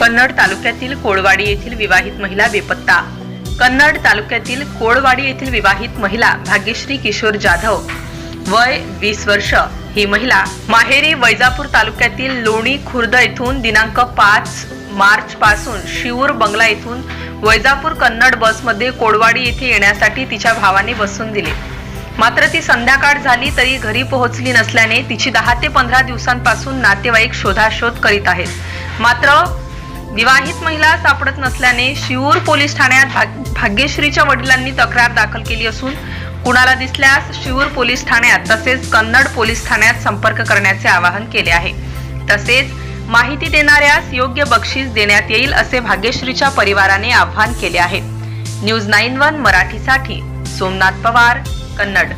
कन्नड तालुक्यातील कोळवाडी येथील विवाहित महिला बेपत्ता. कन्नड तालुक्यातील कोळवाडी येथील विवाहित महिला भाग्यश्री किशोर जाधव. वय वीस वर्ष. ही महिला माहेरी वैजापूर तालुक्यातील लोणी खुर्द येथून दिनांक पाच मार्च पासून शिऊर बंगला येथून वैजापूर कन्नड बसमध्ये कोळवाडी येथे येण्यासाठी तिच्या भावाने बसून दिले. मात्र ती संध्याकाळ झाली तरी घरी पोहोचली नसल्याने तिची दहा ते पंधरा दिवसांपासून नातेवाईक शोधाशोध करीत आहेत. मात्र विवाहित महिला सापडत नसल्याने शिऊर पोलीस ठाण्यात भाग- भाग्यश्रीच्या वडिलांनी तक्रार दाखल केली असून कुणाला दिसल्यास शिऊर पोलीस ठाण्यात तसेच कन्नड पोलीस ठाण्यात संपर्क करण्याचे आवाहन केले आहे. तसेच माहिती देणाऱ्यास योग्य बक्षीस देण्यात येईल असे भाग्यश्रीच्या परिवाराने आवाहन केले आहे. न्यूज नाईन वन मराठीसाठी सोमनाथ पवार कन्नड.